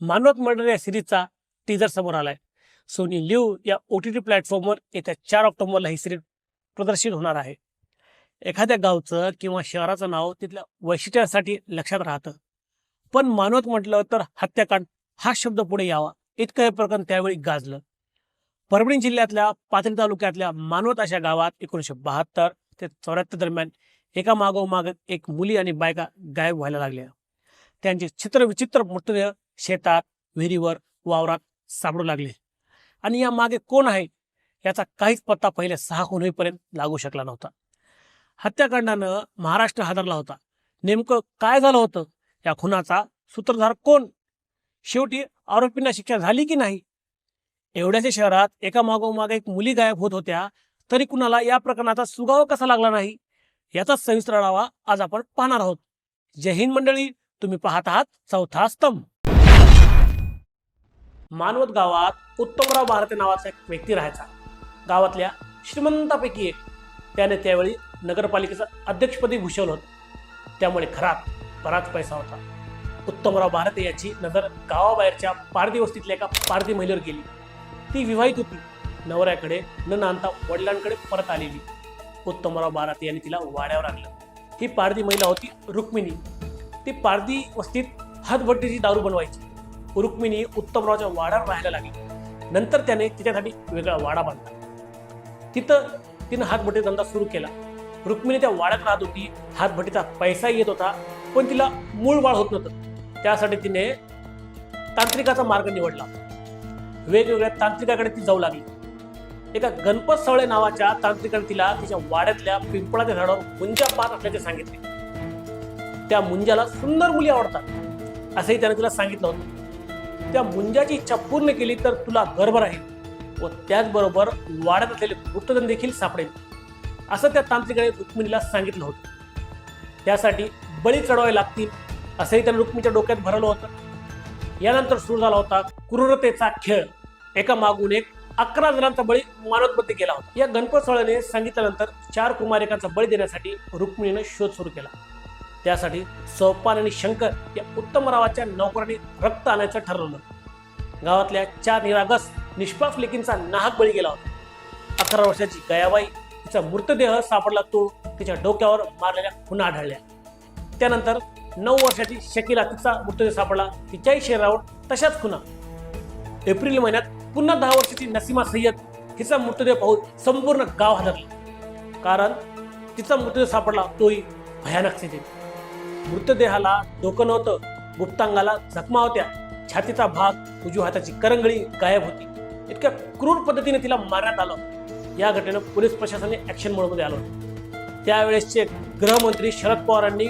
Manwat murder या सिरीजचा teaser समोर आलाय. सोनी लिव्ह या ओ टी टी प्लॅटफॉर्मवर येत्या चार ऑक्टोबरला ही सिरीज प्रदर्शित होणार आहे. एखाद्या गावचं किंवा शहराचं नाव तिथल्या वैशिष्ट्यासाठी लक्षात राहतं. पण मानवत म्हटलं तर हत्याकांड हा शब्द पुढे यावा. इतकं हे प्रकरण त्यावेळी गाजलं. परभणी जिल्ह्यातल्या पाथरी तालुक्यातल्या मानवत अशा गावात एकोणीसशे बहात्तर ते चौऱ्याहत्तर दरम्यान एका मागोमाग एक मुली आणि बायका गायब व्हायला लागल्या. त्यांचे चित्रविचित्र मृतदेह शेतात विहिरीवर वावरात सापडू लागले. आणि या मागे कोण आहे? याचा काहीच पत्ता पहिले सहा खून होईपर्यंत लागू शकला नव्हता. हत्याकांडानं महाराष्ट्र हादरला होता. नेमकं काय झालं होतं? या खुनाचा सूत्रधार कोण? शेवटी आरोपींना शिक्षा झाली की नाही? एवढ्याच्या शहरात एका मागोमाग एक मुली गायब होत होत्या तरी कुणाला या प्रकरणाचा सुगाव कसा लागला नाही? याचाच सविस्तर आढावा आज आपण पाहणार आहोत. जय हिंद मंडळी तुम्ही पाहत आहात चौथा स्तंभ. मानवत गावात उत्तमराव भारते नावाचा एक व्यक्ती राहायचा. गावातल्या श्रीमंतापैकी एक. त्याने त्यावेळी नगरपालिकेचं अध्यक्षपदी भूषवलं होतं. त्यामुळे घरात बराच पैसा होता. उत्तमराव भारते याची नजर गावाबाहेरच्या पारधी वस्तीतल्या एका पारधी महिलेवर गेली. ती विवाहित होती. नवऱ्याकडे न नांदता वडिलांकडे परत आलेली. उत्तमराव भारते यांनी तिला वाड्यावर आणलं. ही पारधी महिला होती रुक्मिणी. ती पारधी वस्तीत हातभट्टीची दारू बनवायची. रुक्मिणी उत्तमरावच्या वाड्यावर राहायला लागली. नंतर त्याने तिच्यासाठी वेगळा वाडा बांधला. तिथं तिनं हातभट्टी धंदा सुरू केला. रुक्मिणी त्या वाड्यात राहत होती. हातभट्टीचा पैसा येत होता पण तिला मूळ वाढ होत नव्हतं. त्यासाठी तिने तांत्रिकाचा मार्ग निवडला. वेगवेगळ्या तांत्रिकाकडे ती जाऊ लागली. एका गणपत सवळे नावाच्या तांत्रिकाने तिला तिच्या वाड्यातल्या पिंपळाच्या झाडावर मुंजा पाहत असल्याचे सांगितले. त्या मुंजाला सुंदर मुली आवडतात असंही त्याने तिला सांगितलं होतं. त्या मुंजाची इच्छा पूर्ण केली तर तुला गर्भ राहील व त्याचबरोबर वाढत असलेले गुप्तधन देखील सापडेल. असं त्या तांत्रिकाने रुक्मिणीला सांगितलं होतं. त्यासाठी बळी चढवावे लागतील असंही त्याने रुक्मिणीच्या डोक्यात भरवलं होतं. यानंतर सुरू झाला होता क्रूरतेचा खेळ. एका मागून एक अकरा जणांचा बळी मानवमध्ये गेला होता. या गणपत सोहळ्याने सांगितल्यानंतर चार कुमारिकांचा बळी देण्यासाठी रुक्मिणीनं शोध सुरू केला. त्यासाठी सोपान आणि शंकर या उत्तमरावाच्या नौकरांनी रक्त आणायचं ठरवलं. गावातल्या चार निरागस निष्पाप लेकींचा नाहक बळी गेला होता. अकरा वर्षाची गयाबाई तिचा मृतदेह सापडला तो तिच्या डोक्यावर मारलेल्या खुना आढळल्या. त्यानंतर नऊ वर्षाची शकीला तिचा मृतदेह सापडला तिच्याही शरीरावर तशाच खुना एप्रिल महिन्यात पुन्हा दहा वर्षाची नसीमा सय्यद हिचा मृतदेह पाहून संपूर्ण गाव हादरलं. कारण तिचा मृतदेह सापडला तोही भयानक स्थितीत. मृतदेहाला डोकं नव्हतं गुप्तांगाला जखमा होत्या. छातीचा भाग उजव्या हाताची करंगळी गायब होती. इतक्या क्रूर पद्धतीने तिला मारण्यात आलं. या घटनेनं पोलीस प्रशासनाने ऍक्शन मोडमध्ये आलं होतं. त्यावेळेसचे गृहमंत्री शरद पवारांनी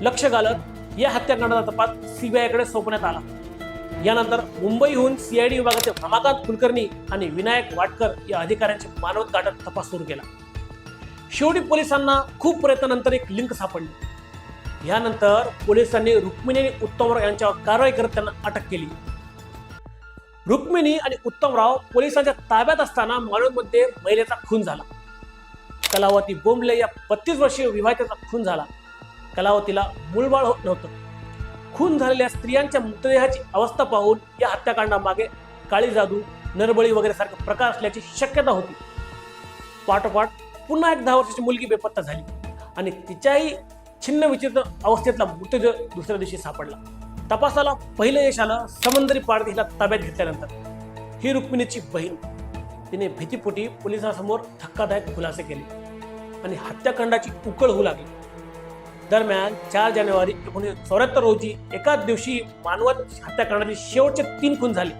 लक्ष घालत या हत्याकांडाचा तपास सीबीआयकडे सोपवण्यात आला. यानंतर मुंबईहून सीआयडी विभागाचे रमाकांत कुलकर्णी आणि विनायक वाटकर या अधिकाऱ्यांचे मानवत गाठत तपास सुरू केला. शेवटी पोलिसांना खूप प्रयत्नानंतर एक लिंक सापडली. यानंतर पोलिसांनी रुक्मिणी आणि उत्तमराव यांच्यावर कारवाई करत त्यांना अटक केली. रुक्मिणी आणि उत्तमराव पोलिसांच्या ताब्यात असताना मानवमध्ये महिलेचा खून झाला. कलावती बोंबले या बत्तीस वर्षीय विवाहितेचा खून झाला. कलावतीला मूळबाळ होत नव्हतं. खून झालेल्या स्त्रियांच्या मृतदेहाची अवस्था पाहून या हत्याकांडामागे काळी जादू नरबळी वगैरे सारखे प्रकार असल्याची शक्यता होती. पाठोपाठ पुन्हा एक दहा वर्षाची मुलगी बेपत्ता झाली आणि तिच्याही छिन्न विचित्र अवस्थेतला मृतदेह दुसऱ्या दिवशी सापडला. तपासाला पहिलं यश आलं समंदरी पाडत हिला ताब्यात घेतल्यानंतर. ही रुक्मिणीची बहीण. तिने भीतीपोटी पोलिसांसमोर धक्कादायक खुलासे केले आणि हत्याकांडाची उकळ होऊ लागली. दरम्यान चार जानेवारी एकोणीसशे चौऱ्याहत्तर रोजी एकाच दिवशी मानवत हत्याकांडाचे शेवटचे तीन खून झाले.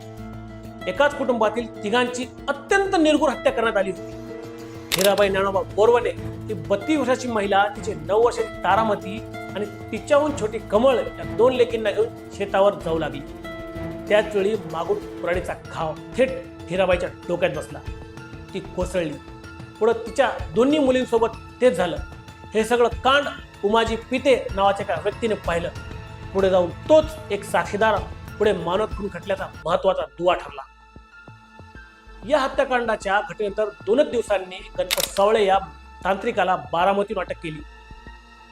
एकाच कुटुंबातील तिघांची अत्यंत निर्गुण हत्या करण्यात आली होती. हिराबाई ज्ञानोबा बोरवणे ही बत्तीस वर्षाची महिला तिचे नऊ वर्षाची तारामती आणि तिच्याहून छोटी कमळ या दोन लेकींना घेऊन शेतावर जाऊ लागली. त्याच वेळी मागून कुराडीचा घाव थेट हिराबाईच्या डोक्यात बसला. ती कोसळली. पुढं तिच्या दोन्ही मुलींसोबत तेच झालं. हे सगळं कांड उमाजी पिते नावाच्या एका व्यक्तीने पाहिलं. पुढे जाऊन तोच एक साक्षीदार पुढे मानव खून खटल्याचा महत्त्वाचा दुवा ठरला. या हत्याकांडाच्या घटनेनंतर दोनच दिवसांनी गणपत सावळे या तांत्रिकाला बारामतीतून अटक केली.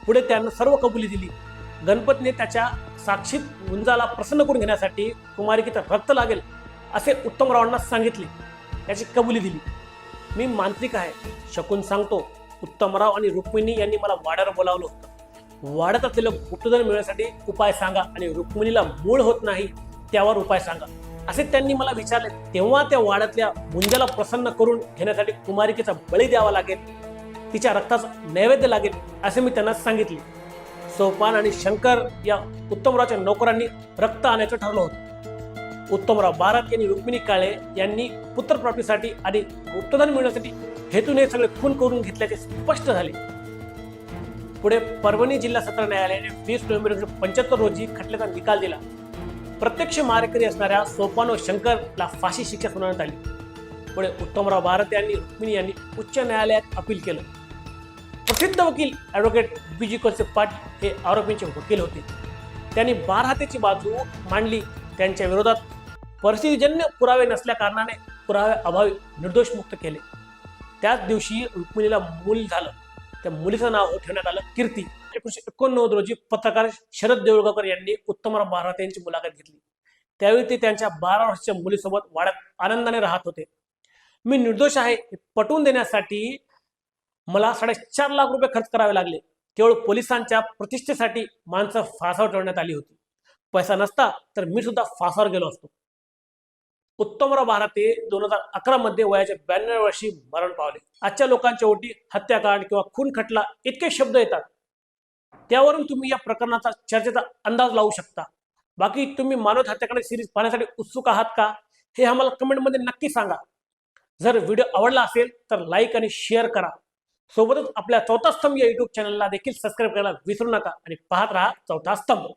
पुढे त्यानं सर्व कबुली दिली. गणपतने त्याच्या साक्षीत गुंजाला प्रसन्न करून घेण्यासाठी कुमारिकेचं रक्त लागेल असे उत्तमरावांना सांगितले. याची कबुली दिली. मी मांत्रिक आहे शकून सांगतो उत्तमराव आणि रुक्मिणी यांनी मला वाड्यावर बोलावलं होतं. वाड्यात असलेलं गुप्तधन मिळण्यासाठी उपाय सांगा आणि रुक्मिणीला मूळ होत नाही त्यावर उपाय सांगा. असे त्यांनी मला विचारले तेव्हा त्या वाड्यातल्या मुंजाला प्रसन्न करून घेण्यासाठी कुमारिकेचा बळी द्यावा लागेल तिच्या रक्ताचा नैवेद्य लागेल असे मी त्यांना सांगितले. सोपान आणि शंकर या उत्तमरावच्या नोकरांनी रक्त आणायचं ठरलं होतं. उत्तमराव भारत यांनी रुक्मिणी काळे यांनी पुत्रप्राप्तीसाठी आणि गुप्तधन मिळवण्यासाठी हेतून हे सगळे खून करून घेतल्याचे स्पष्ट झाले. पुढे परभणी जिल्हा सत्र न्यायालयाने वीस नोव्हेंबर एकोणीसशे पंच्याहत्तर रोजी खटल्याचा निकाल दिला. प्रत्यक्ष मारेकरी असणाऱ्या सोपान व शंकरला फाशी शिक्षा सुनावण्यात आली. पुढे उत्तमराव भारत यांनी रुक्मिणी यांनी उच्च न्यायालयात अपील केलं. प्रसिद्ध वकील ॲडव्होकेट बी जी कोसे पाटील हे आरोपींचे वकील होते. त्यांनी बारहातेची बाजू मांडली. त्यांच्या विरोधात परिस्थितीजन्य पुरावे नसल्याकारणाने पुरावे अभावी निर्दोष मुक्त केले. त्याच दिवशी रुक्मिणीला मूल झालं. त्या मुलीचं नाव ठेवण्यात आलं कीर्ती. एकोणीशे एकोणनव्वद रोजी पत्रकार शरद देऊळगावकर यांनी उत्तमराव बारात यांची मुलाखत घेतली. त्यावेळी ते त्यांच्या बारा वर्षाच्या मुलीसोबत वाड्यात आनंदाने राहत होते. मी निर्दोष आहे हे पटवून देण्यासाठी मला साडेचार लाख रुपये खर्च करावे लागले. केवळ पोलिसांच्या प्रतिष्ठेसाठी माणसं फासावर ठेवण्यात आली होती. पैसा नसता तर मी सुद्धा फासावर गेलो असतो. उत्तमराव भारते दोन हजार अकरा मध्ये वयाच्या ब्याण्णव वर्षी मरण पावले. आजच्या लोकांच्या ओटी हत्याकांड किंवा खून खटला इतके शब्द येतात. त्यावरून तुम्ही या प्रकरणाचा चर्चेचा अंदाज लावू शकता. बाकी तुम्ही मानव हत्याकांड सिरीज पाहण्यासाठी उत्सुक आहात का? हे आम्हाला कमेंटमध्ये नक्की सांगा. जर व्हिडिओ आवडला असेल तर लाईक आणि शेअर करा. सोबतच आपल्या चौथा स्तंभ या युट्यूब चॅनलला देखील सबस्क्राईब करायला विसरू नका आणि पाहत राहा चौथा स्तंभ.